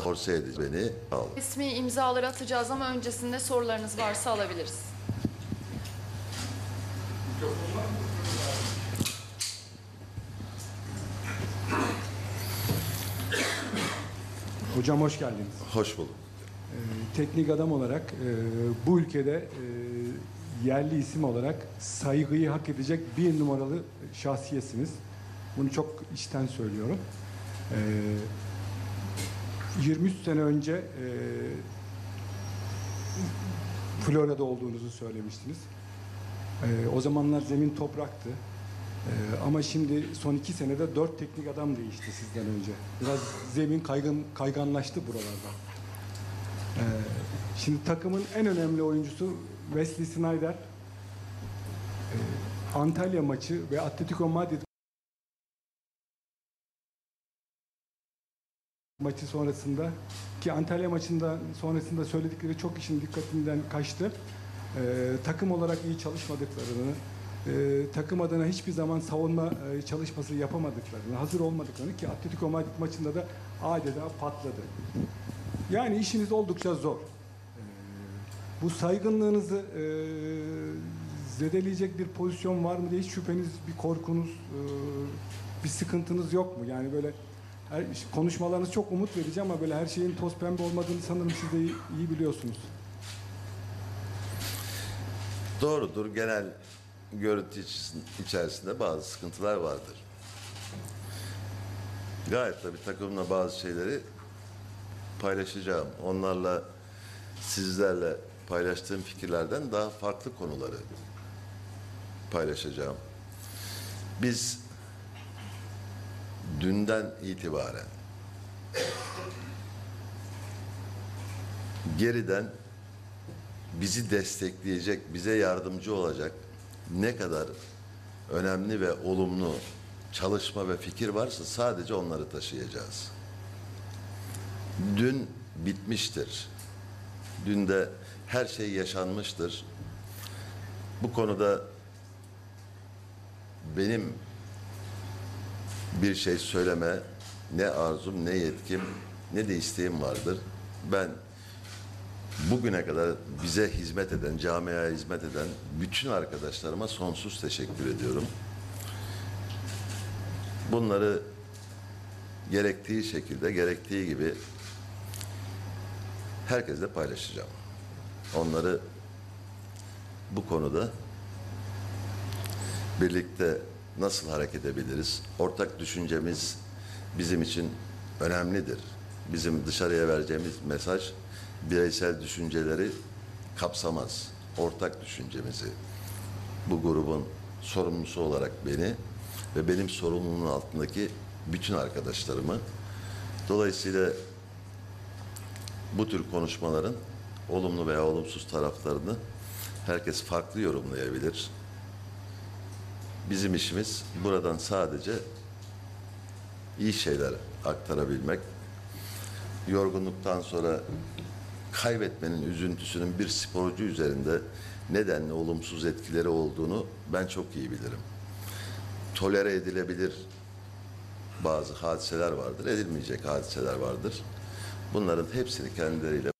force edecek beni. Olun. Resmi imzaları atacağız ama öncesinde sorularınız varsa alabiliriz. Hocam hoş geldiniz. Hoş bulduk. Ee, teknik adam olarak e, bu ülkede e, yerli isim olarak saygıyı hak edecek bir numaralı şahsiyetsiniz. Bunu çok içten söylüyorum. Ee, 23 sene önce e, Florya'da olduğunuzu söylemiştiniz. Ee, o zamanlar zemin topraktı. Ee, ama şimdi son iki senede dört teknik adam değişti sizden önce. Biraz zemin kaygın, kayganlaştı buralarda. Ee, şimdi takımın en önemli oyuncusu Wesley Snyder. Ee, Antalya maçı ve Atletico Madrid maçı sonrasında ki Antalya maçında sonrasında söyledikleri çok kişinin dikkatinden kaçtı. Ee, takım olarak iyi çalışmadıklarını, e, takım adına hiçbir zaman savunma e, çalışması yapamadıklarını, hazır olmadıklarını ki Atletico Madrid maçında da adeta patladı. Yani işiniz oldukça zor. Ee, bu saygınlığınızı e, zedeleyecek bir pozisyon var mı diye hiç şüpheniz, bir korkunuz, e, bir sıkıntınız yok mu? Yani böyle her, konuşmalarınız çok umut verici ama böyle her şeyin toz pembe olmadığını sanırım siz de iyi, iyi biliyorsunuz. Doğrudur. Genel görüntü içerisinde bazı sıkıntılar vardır. Gayet tabii takımla bazı şeyleri paylaşacağım. Onlarla sizlerle paylaştığım fikirlerden daha farklı konuları paylaşacağım. Biz dünden itibaren geriden bizi destekleyecek, bize yardımcı olacak ne kadar önemli ve olumlu çalışma ve fikir varsa sadece onları taşıyacağız. Dün bitmiştir. Dün de her şey yaşanmıştır. Bu konuda benim bir şey söyleme ne arzum ne yetkim ne de isteğim vardır. Ben bugüne kadar bize hizmet eden, camiaya hizmet eden bütün arkadaşlarıma sonsuz teşekkür ediyorum. Bunları gerektiği şekilde, gerektiği gibi herkesle paylaşacağım. Onları bu konuda birlikte nasıl hareket edebiliriz? Ortak düşüncemiz bizim için önemlidir. Bizim dışarıya vereceğimiz mesaj bireysel düşünceleri kapsamaz. Ortak düşüncemizi bu grubun sorumlusu olarak beni ve benim sorumluluğumun altındaki bütün arkadaşlarımı dolayısıyla bu tür konuşmaların olumlu veya olumsuz taraflarını herkes farklı yorumlayabilir. Bizim işimiz buradan sadece iyi şeyler aktarabilmek. Yorgunluktan sonra kaybetmenin üzüntüsünün bir sporcu üzerinde nedenli olumsuz etkileri olduğunu ben çok iyi bilirim. Tolere edilebilir bazı hadiseler vardır, edilmeyecek hadiseler vardır. Bunların hepsini kendileriyle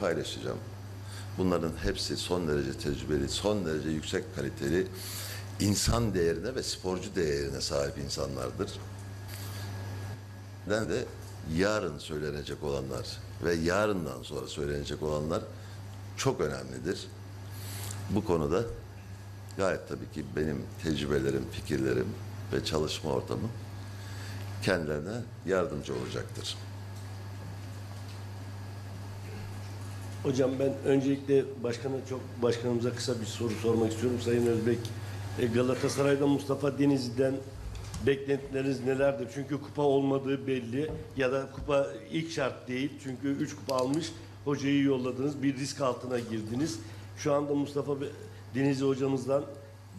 paylaşacağım. Bunların hepsi son derece tecrübeli, son derece yüksek kaliteli insan değerine ve sporcu değerine sahip insanlardır. Ben de yarın söylenecek olanlar ve yarından sonra söylenecek olanlar çok önemlidir. Bu konuda gayet tabii ki benim tecrübelerim, fikirlerim ve çalışma ortamım kendilerine yardımcı olacaktır. Hocam ben öncelikle başkana çok başkanımıza kısa bir soru sormak istiyorum Sayın Özbek. E, Galatasaray'da Mustafa Denizli'den beklentileriniz nelerdir? Çünkü kupa olmadığı belli ya da kupa ilk şart değil. Çünkü 3 kupa almış hocayı yolladınız. Bir risk altına girdiniz. Şu anda Mustafa Denizli hocamızdan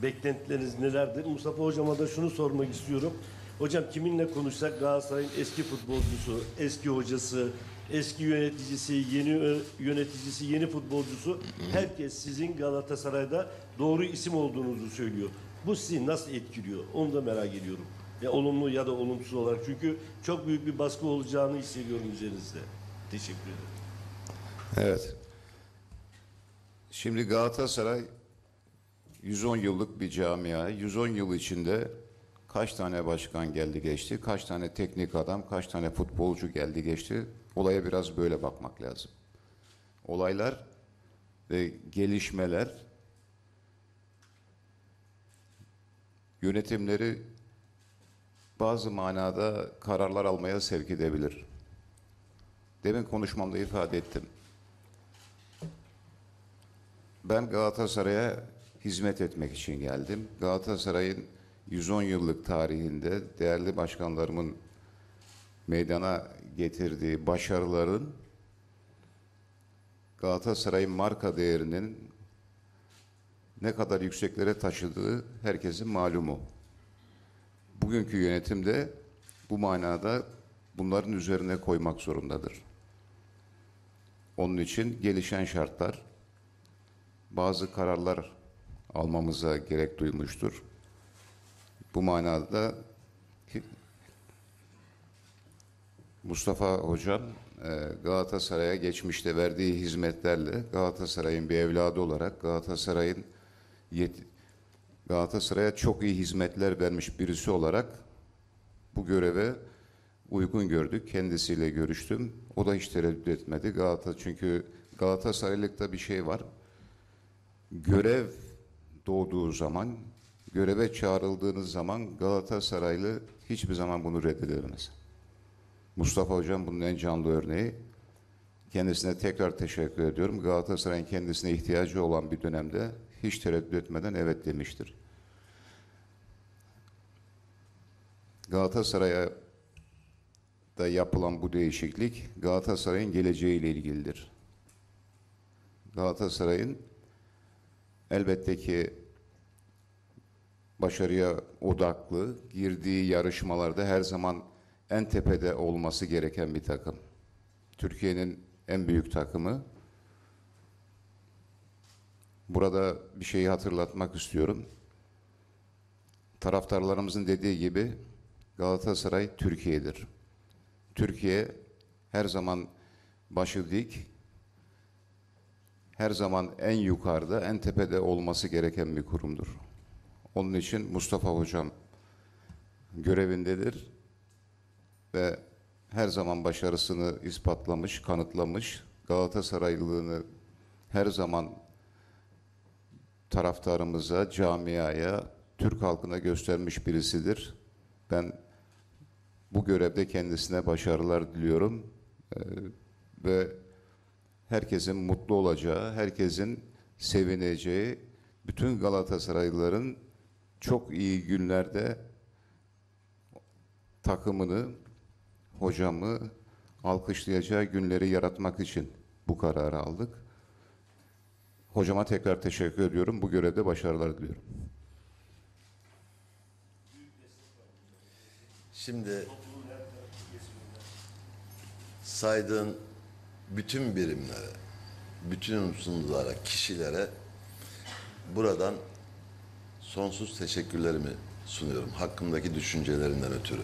beklentileriniz nelerdir? Mustafa hocama da şunu sormak istiyorum. Hocam kiminle konuşsak Galatasaray'ın eski futbolcusu, eski hocası, eski yöneticisi, yeni yöneticisi, yeni futbolcusu herkes sizin Galatasaray'da doğru isim olduğunuzu söylüyor. Bu sizi nasıl etkiliyor? Onu da merak ediyorum. Ya olumlu ya da olumsuz olarak. Çünkü çok büyük bir baskı olacağını hissediyorum üzerinizde. Teşekkür ederim. Evet. Şimdi Galatasaray 110 yıllık bir camia. 110 yıl içinde kaç tane başkan geldi geçti, kaç tane teknik adam, kaç tane futbolcu geldi geçti. Olaya biraz böyle bakmak lazım. Olaylar ve gelişmeler yönetimleri bazı manada kararlar almaya sevk edebilir. Demin konuşmamda ifade ettim. Ben Galatasaray'a hizmet etmek için geldim. Galatasaray'ın 110 yıllık tarihinde değerli başkanlarımın meydana getirdiği başarıların Galatasaray'ın marka değerinin ne kadar yükseklere taşıdığı herkesin malumu. Bugünkü yönetimde bu manada bunların üzerine koymak zorundadır. Onun için gelişen şartlar bazı kararlar almamıza gerek duymuştur. Bu manada Mustafa Hocam e, Galatasaray'a geçmişte verdiği hizmetlerle Galatasaray'ın bir evladı olarak Galatasaray'ın Galatasaray'a çok iyi hizmetler vermiş birisi olarak bu göreve uygun gördük. Kendisiyle görüştüm. O da hiç tereddüt etmedi. Galata çünkü Galatasaraylıkta bir şey var. Görev doğduğu zaman, göreve çağrıldığınız zaman Galatasaraylı hiçbir zaman bunu reddedemez. Mustafa Hocam bunun en canlı örneği. Kendisine tekrar teşekkür ediyorum. Galatasaray'ın kendisine ihtiyacı olan bir dönemde hiç tereddüt etmeden evet demiştir. Galatasaray'a da yapılan bu değişiklik Galatasaray'ın geleceğiyle ilgilidir. Galatasaray'ın elbette ki başarıya odaklı, girdiği yarışmalarda her zaman en tepede olması gereken bir takım. Türkiye'nin en büyük takımı. Burada bir şeyi hatırlatmak istiyorum. Taraftarlarımızın dediği gibi Galatasaray Türkiye'dir. Türkiye her zaman başı dik, her zaman en yukarıda, en tepede olması gereken bir kurumdur. Onun için Mustafa Hocam görevindedir ve her zaman başarısını ispatlamış, kanıtlamış. Galatasaraylılığını her zaman taraftarımıza, camiaya, Türk halkına göstermiş birisidir. Ben bu görevde kendisine başarılar diliyorum. Ee, ve herkesin mutlu olacağı, herkesin sevineceği, bütün Galatasaraylıların çok iyi günlerde takımını, hocamı alkışlayacağı günleri yaratmak için bu kararı aldık. Hocama tekrar teşekkür ediyorum. Bu görevde başarılar diliyorum. Şimdi saydığın bütün birimlere, bütün unsurlara, kişilere buradan sonsuz teşekkürlerimi sunuyorum. Hakkımdaki düşüncelerinden ötürü.